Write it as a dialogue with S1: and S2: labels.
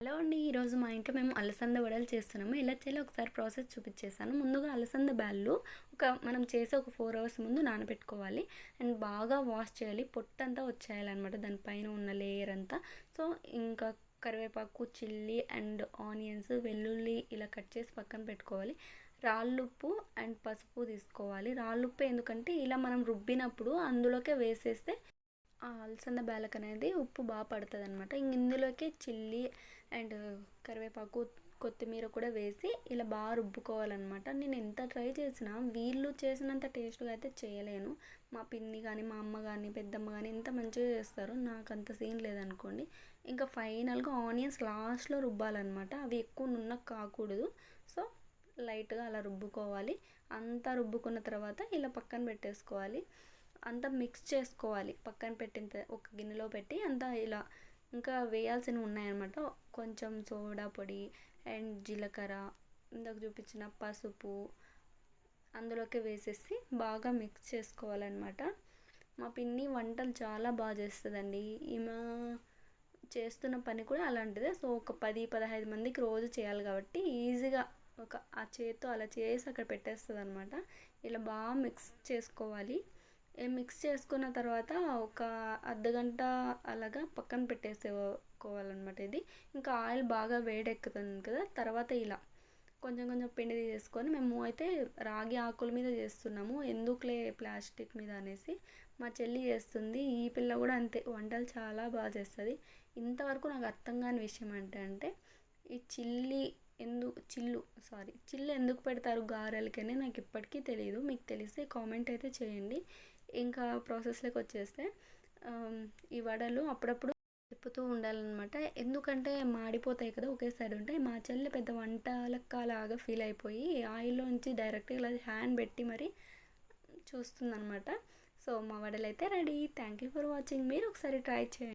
S1: Hello అండి ఈరోజు మా ఇంట్లో మేము అలసంద వడలు చేస్తున్నాము. ఎలా చేయాలో ఒకసారి ప్రాసెస్ చూపించేసాను ముందుగా అలసంద బ్యాళ్ళు ఒక మనం చేసే ఒక ఫోర్ అవర్స్ ముందు నానబెట్టుకోవాలి. అండ్ బాగా వాష్ చేయాలి. పొట్టంతా వచ్చేయాలన్నమాట. దానిపైన ఉన్న లేయర్ అంతా. సో ఇంకా కరివేపాకు చిల్లీ అండ్ ఆనియన్స్ వెల్లుల్లి ఇలా కట్ చేసి పక్కన పెట్టుకోవాలి. రాళ్ళుప్పు అండ్ పసుపు తీసుకోవాలి. రాళ్ళుప్పు ఎందుకంటే ఇలా మనం రుబ్బినప్పుడు అందులోకే వేసేస్తే ఆ అలసంద బ్యాలకు అనేది ఉప్పు బాగా పడుతుంది అనమాట ఇందులోకి చిల్లీ అండ్ కరివేపాకు కొత్తిమీర కూడా వేసి ఇలా బాగా రుబ్బుకోవాలన్నమాట. నేను ఎంత ట్రై చేసినా వీళ్ళు చేసినంత టేస్ట్గా అయితే చేయలేను. మా పిన్ని కానీ మా అమ్మ కానీ పెద్దమ్మ కానీ ఎంత మంచిగా చేస్తారు నాకు అంత సీన్ లేదనుకోండి. ఇంకా ఫైనల్గా ఆనియన్స్ లాస్ట్లో రుబ్బాలన్నమాట. అవి ఎక్కువ నున్న కాకూడదు. సో లైట్గా అలా రుబ్బుకోవాలి. అంతా రుబ్బుకున్న తర్వాత ఇలా పక్కన పెట్టేసుకోవాలి. అంతా మిక్స్ చేసుకోవాలి. పక్కన పెట్టిన ఒక గిన్నెలో పెట్టి అంతా ఇలా ఇంకా వేయాల్సినవి ఉన్నాయన్నమాట. కొంచెం సోడా పొడి అండ్ జీలకర్ర ఇందాక చూపించిన పసుపు అందులోకి వేసేసి బాగా మిక్స్ చేసుకోవాలన్నమాట. మా పిన్ని వంటలు చాలా బాగా చేస్తుందండి. ఈమె చేస్తున్న పని కూడా అలాంటిదే. సో ఒక పది పదహైదు మందికి రోజు చేయాలి కాబట్టి ఈజీగా ఒక ఆ చేత్తో అలా చేసి అక్కడ పెట్టేస్తుంది అనమాట ఇలా బాగా మిక్స్ చేసుకోవాలి. మిక్స్ చేసుకున్న తర్వాత ఒక అర్ధగంట అలాగా పక్కన పెట్టేసుకోవాలన్నమాట ఇది. ఇంకా ఆయిల్ బాగా వేడెక్కుతుంది కదా తర్వాత ఇలా కొంచెం కొంచెం పిండి తీసుకొని మేము అయితే రాగి ఆకుల మీద చేస్తున్నాము. ఎందుకులే ప్లాస్టిక్ మీద అనేసి మా చెల్లి చేస్తుంది. ఈ పిల్ల కూడా అంతే వంటలు చాలా బాగా చేస్తుంది. ఇంతవరకు నాకు అర్థం కాని విషయం అంటే అంటే ఈ చిల్లి చిల్లు సారీ చిల్లు ఎందుకు పెడతారు గారెలకనే నాకు ఇప్పటికీ తెలియదు మీకు తెలిస్తే కామెంట్ అయితే చేయండి. ఇంకా ప్రాసెస్లోకి వచ్చేస్తే ఈ వడలు అప్పుడప్పుడు తిప్పుతూ ఉండాలన్నమాట. ఎందుకంటే మాడిపోతాయి కదా ఒకేసారి ఉంటాయి. మా చెల్లి పెద్ద వంటలక్కలాగా ఫీల్ అయిపోయి ఆయిల్లోంచి డైరెక్ట్గా ఇలా హ్యాండ్ పెట్టి మరి చూస్తుందన్నమాట. సో మా వడలు అయితే ready. Thank you for watching. మీరు ఒకసారి ట్రై చేయండి.